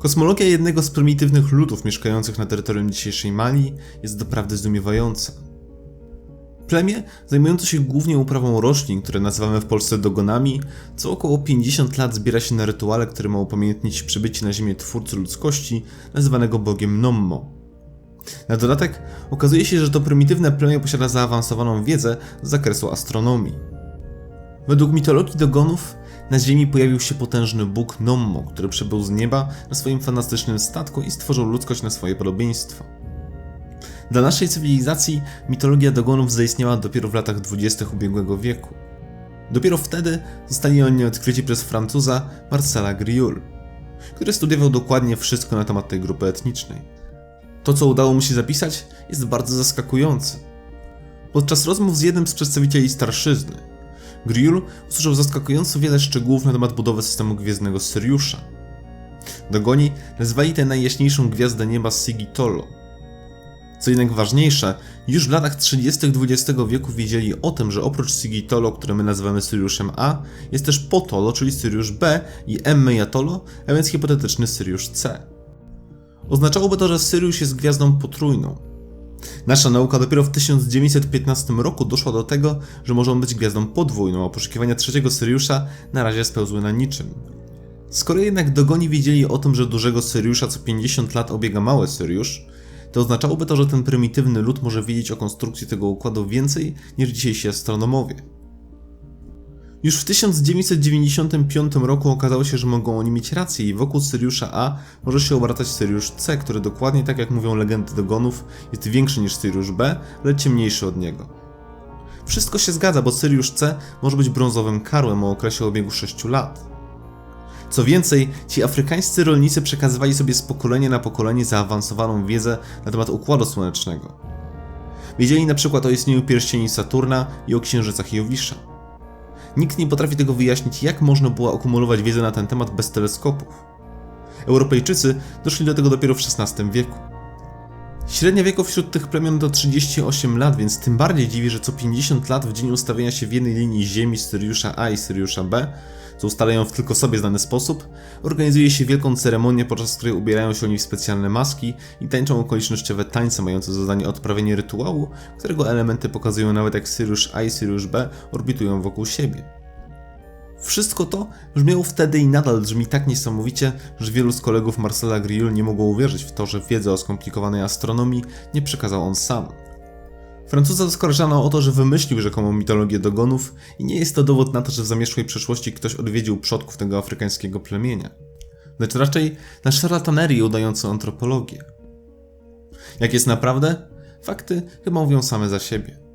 Kosmologia jednego z prymitywnych ludów mieszkających na terytorium dzisiejszej Mali jest doprawdy zdumiewająca. Plemię zajmujące się głównie uprawą roślin, które nazywamy w Polsce dogonami, co około 50 lat zbiera się na rytuale, który ma upamiętnić przybycie na Ziemię twórcy ludzkości, nazywanego bogiem Nommo. Na dodatek okazuje się, że to prymitywne plemię posiada zaawansowaną wiedzę z zakresu astronomii. Według mitologii dogonów na Ziemi pojawił się potężny Bóg Nommo, który przybył z nieba na swoim fantastycznym statku i stworzył ludzkość na swoje podobieństwo. Dla naszej cywilizacji mitologia dogonów zaistniała dopiero w latach dwudziestych ubiegłego wieku. Dopiero wtedy zostali oni odkryci przez Francuza Marcela Griul, który studiował dokładnie wszystko na temat tej grupy etnicznej. To, co udało mu się zapisać, jest bardzo zaskakujące. Podczas rozmów z jednym z przedstawicieli starszyzny, Griul usłyszał zaskakująco wiele szczegółów na temat budowy systemu gwiezdnego Syriusza. Dogoni nazwali tę najjaśniejszą gwiazdę nieba Sigitolo. Co jednak ważniejsze, już w latach 30. XX wieku wiedzieli o tym, że oprócz Sigitolo, które my nazywamy Syriuszem A, jest też Potolo, czyli Syriusz B i Emmejatolo, a więc hipotetyczny Syriusz C. Oznaczałoby to, że Syriusz jest gwiazdą potrójną. Nasza nauka dopiero w 1915 roku doszła do tego, że może on być gwiazdą podwójną, a poszukiwania trzeciego Syriusza na razie spełzły na niczym. Skoro jednak dogoni wiedzieli o tym, że dużego Syriusza co 50 lat obiega mały Syriusz, to oznaczałoby to, że ten prymitywny lud może wiedzieć o konstrukcji tego układu więcej niż dzisiejsi astronomowie. Już w 1995 roku okazało się, że mogą oni mieć rację i wokół Syriusza A może się obracać Syriusz C, który dokładnie tak jak mówią legendy dogonów, jest większy niż Syriusz B, ale ciemniejszy od niego. Wszystko się zgadza, bo Syriusz C może być brązowym karłem o okresie obiegu 6 lat. Co więcej, ci afrykańscy rolnicy przekazywali sobie z pokolenia na pokolenie zaawansowaną wiedzę na temat Układu Słonecznego. Wiedzieli na przykład o istnieniu pierścieni Saturna i o księżycach Jowisza. Nikt nie potrafi tego wyjaśnić, jak można było akumulować wiedzę na ten temat bez teleskopów. Europejczycy doszli do tego dopiero w XVI wieku. Średnia wieku wśród tych plemion to 38 lat, więc tym bardziej dziwi, że co 50 lat w dzień ustawienia się w jednej linii Ziemi Syriusza A i Syriusza B, co ustalają w tylko sobie znany sposób, organizuje się wielką ceremonię, podczas której ubierają się oni w specjalne maski i tańczą okolicznościowe tańce mające za zadanie odprawienie rytuału, którego elementy pokazują nawet jak Syriusz A i Syriusz B orbitują wokół siebie. Wszystko to brzmiało wtedy i nadal brzmi tak niesamowicie, że wielu z kolegów Marcela Griul nie mogło uwierzyć w to, że wiedzę o skomplikowanej astronomii nie przekazał on sam. Francuza oskarżano o to, że wymyślił rzekomą mitologię dogonów i nie jest to dowód na to, że w zamierzchłej przeszłości ktoś odwiedził przodków tego afrykańskiego plemienia. Lecz raczej na szarlatanerię udającą antropologię. Jak jest naprawdę? Fakty chyba mówią same za siebie.